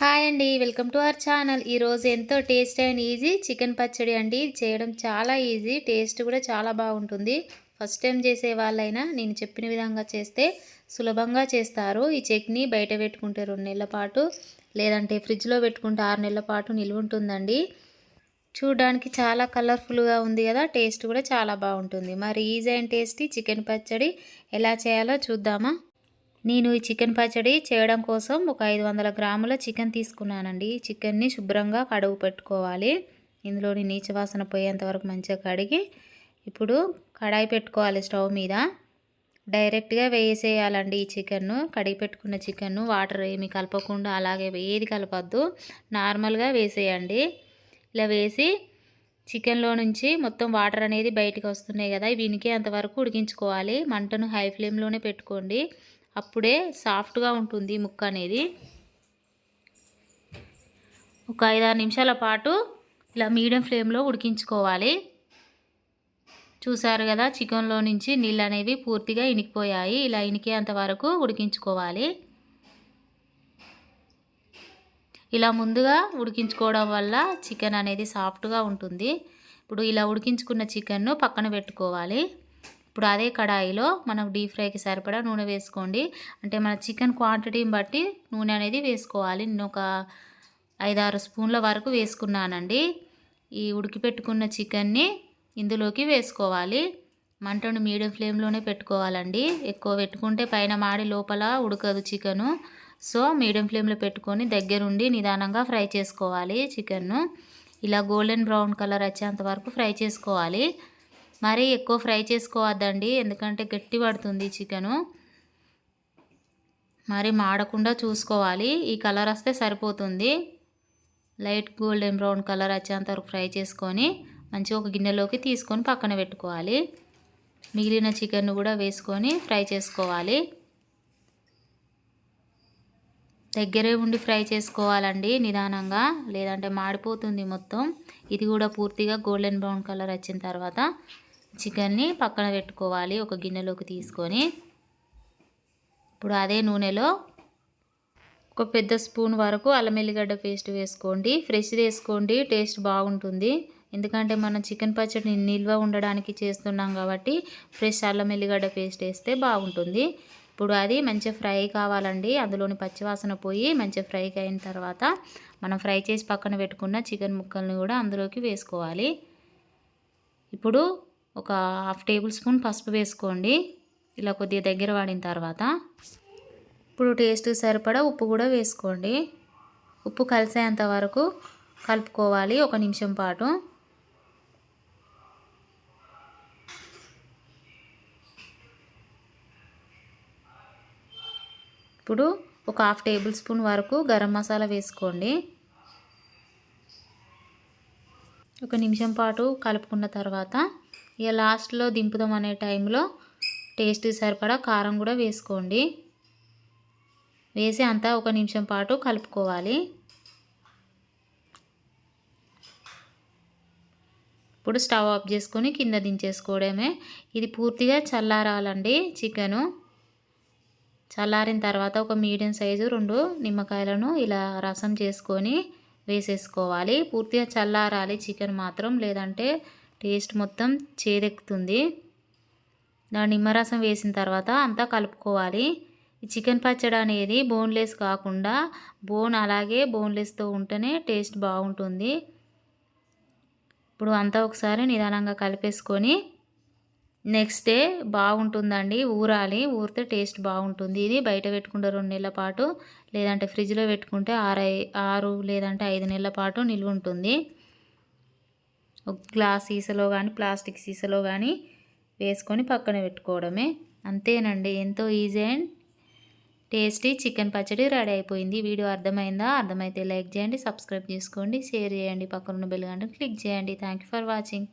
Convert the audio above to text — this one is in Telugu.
హాయ్ అండి వెల్కమ్ టు అవర్ ఛానల్. ఈరోజు ఎంతో టేస్ట్ అండ్ ఈజీ చికెన్ పచ్చడి అండి. చేయడం చాలా ఈజీ టేస్ట్ కూడా చాలా బాగుంటుంది. ఫస్ట్ టైం చేసే వాళ్ళైనా నేను చెప్పిన విధంగా చేస్తే సులభంగా చేస్తారు. ఈ చట్నీ బయట పెట్టుకుంటే రెండు నెలల పాటు లేదంటే ఫ్రిడ్జ్లో పెట్టుకుంటే ఆరు నెలల పాటు నిల్వ ఉంటుందండి. చూడడానికి చాలా కలర్ఫుల్గా ఉంది కదా టేస్ట్ కూడా చాలా బాగుంటుంది. మరి ఈజీ అండ్ టేస్టీ చికెన్ పచ్చడి ఎలా చేయాలో చూద్దామా? నేను ఈ చికెన్ పచ్చడి చేయడం కోసం ఒక ఐదు వందల గ్రాముల చికెన్ తీసుకున్నానండి. చికెన్ని శుభ్రంగా కడుగు పెట్టుకోవాలి. ఇందులోని నీచ వాసన పోయేంత వరకు మంచిగా కడిగి ఇప్పుడు కడాయి పెట్టుకోవాలి స్టవ్ మీద. డైరెక్ట్గా వేసేయాలండి ఈ చికెన్ను. కడిగి పెట్టుకున్న చికెన్ను వాటర్ ఏమి కలపకుండా అలాగే ఏది కలపద్దు. నార్మల్గా వేసేయండి. ఇలా వేసి చికెన్లో నుంచి మొత్తం వాటర్ అనేది బయటకు వస్తున్నాయి కదా వీనికి అంతవరకు ఉడికించుకోవాలి. మంటను హై ఫ్లేమ్లోనే పెట్టుకోండి. అప్పుడే సాఫ్ట్గా ఉంటుంది ముక్క అనేది. ఒక ఐదారు నిమిషాల పాటు ఇలా మీడియం ఫ్లేమ్లో ఉడికించుకోవాలి. చూసారు కదా చికెన్లో నుంచి నీళ్ళు అనేవి పూర్తిగా ఇనికిపోయాయి. ఇలా ఇనికేంత వరకు ఉడికించుకోవాలి. ఇలా ముందుగా ఉడికించుకోవడం వల్ల చికెన్ అనేది సాఫ్ట్గా ఉంటుంది. ఇప్పుడు ఇలా ఉడికించుకున్న చికెన్ను పక్కన పెట్టుకోవాలి. ఇప్పుడు అదే కడాయిలో మనకు డీప్ ఫ్రైకి సరిపడా నూనె వేసుకోండి. అంటే మన చికెన్ క్వాంటిటీని బట్టి నూనె అనేది వేసుకోవాలి. నేను ఒక ఐదారు స్పూన్ల వరకు వేసుకున్నానండి. ఈ ఉడికిపెట్టుకున్న చికెన్ని ఇందులోకి వేసుకోవాలి. మంటను మీడియం ఫ్లేమ్లోనే పెట్టుకోవాలండి. ఎక్కువ పెట్టుకుంటే పైన మాడి లోపల ఉడకదు చికెను. సో మీడియం ఫ్లేమ్లో పెట్టుకొని దగ్గరుండి నిదానంగా ఫ్రై చేసుకోవాలి చికెన్ను. ఇలా గోల్డెన్ బ్రౌన్ కలర్ వచ్చేంత వరకు ఫ్రై చేసుకోవాలి. మరీ ఎక్కువ ఫ్రై చేసుకోవద్దండి ఎందుకంటే గట్టి పడుతుంది చికెను. మరి మాడకుండా చూసుకోవాలి ఈ కలర్ వస్తే సరిపోతుంది. లైట్ గోల్డెన్ బ్రౌన్ కలర్ వచ్చేంత వరకు ఫ్రై చేసుకొని మంచిగా ఒక గిన్నెలోకి తీసుకొని పక్కన పెట్టుకోవాలి. మిగిలిన చికెన్ కూడా వేసుకొని ఫ్రై చేసుకోవాలి. దగ్గరే ఉండి ఫ్రై చేసుకోవాలండి నిదానంగా లేదంటే మాడిపోతుంది మొత్తం. ఇది కూడా పూర్తిగా గోల్డెన్ బ్రౌన్ కలర్ వచ్చిన తర్వాత చికెన్ని పక్కన పెట్టుకోవాలి ఒక గిన్నెలోకి తీసుకొని. ఇప్పుడు అదే నూనెలో ఒక పెద్ద స్పూన్ వరకు అల్లం ఎల్లిగడ్డ పేస్ట్ వేసుకోండి. ఫ్రెష్ వేసుకోండి టేస్ట్ బాగుంటుంది. ఎందుకంటే మనం చికెన్ పచ్చడి నిల్వ ఉండడానికి చేస్తున్నాం కాబట్టి ఫ్రెష్ అల్లం ఎల్లిగడ్డ పేస్ట్ వేస్తే బాగుంటుంది. ఇప్పుడు అది మంచిగా ఫ్రై కావాలండి. అందులోని పచ్చివాసన పోయి మంచిగా ఫ్రై అయిన తర్వాత మనం ఫ్రై చేసి పక్కన పెట్టుకున్న చికెన్ ముక్కల్ని కూడా అందులోకి వేసుకోవాలి. ఇప్పుడు ఒక హాఫ్ టేబుల్ స్పూన్ పసుపు వేసుకోండి. ఇలా కొద్దిగా దగ్గర వాడిన తర్వాత ఇప్పుడు టేస్ట్ సరిపడా ఉప్పు కూడా వేసుకోండి. ఉప్పు కలిసేంత వరకు కలుపుకోవాలి ఒక నిమిషం పాటు. ఇప్పుడు ఒక హాఫ్ టేబుల్ స్పూన్ వరకు గరం మసాలా వేసుకోండి. ఒక నిమిషం పాటు కలుపుకున్న తర్వాత ఇక లాస్ట్లో దింపుదాం అనే టైంలో టేస్ట్ సరిపడా కారం కూడా వేసుకోండి. వేసి అంతా ఒక నిమిషం పాటు కలుపుకోవాలి. ఇప్పుడు స్టవ్ ఆఫ్ చేసుకొని కింద దించేసుకోవడమే. ఇది పూర్తిగా చల్లారాలండి చికెను. చల్లారిన తర్వాత ఒక మీడియం సైజు రెండు నిమ్మకాయలను ఇలా రసం చేసుకొని వేసేసుకోవాలి. పూర్తిగా చల్లారాలి చికెన్ మాత్రం లేదంటే టేస్ట్ మొత్తం చేదెక్కుతుంది. దాని నిమ్మరసం వేసిన తర్వాత అంతా కలుపుకోవాలి. ఈ చికెన్ పచ్చడి అనేది బోన్లెస్ కాకుండా బోన్ అలాగే బోన్లెస్తో ఉంటేనే టేస్ట్ బాగుంటుంది. ఇప్పుడు అంతా ఒకసారి నిదానంగా కలిపేసుకొని నెక్స్ట్ డే బాగుంటుందండి. ఊరాలి. ఊరితే టేస్ట్ బాగుంటుంది. ఇది బయట పెట్టుకుంటే రెండు నెలల పాటు లేదంటే ఫ్రిడ్జ్లో పెట్టుకుంటే ఆరు ఆరు లేదంటే ఐదు నెలల పాటు నిల్వ ఉంటుంది ఒక గ్లాస్ సీసలో కానీ ప్లాస్టిక్ సీసలో కానీ వేసుకొని పక్కన పెట్టుకోవడమే. అంతేనండి. ఎంతో ఈజీ అండ్ టేస్టీ చికెన్ పచ్చడి రెడీ అయిపోయింది. వీడియో అర్థమైందా? అర్థమైతే లైక్ చేయండి సబ్స్క్రైబ్ చేసుకోండి షేర్ చేయండి. పక్కన బెల్ గంట క్లిక్ చేయండి. Thank for watching.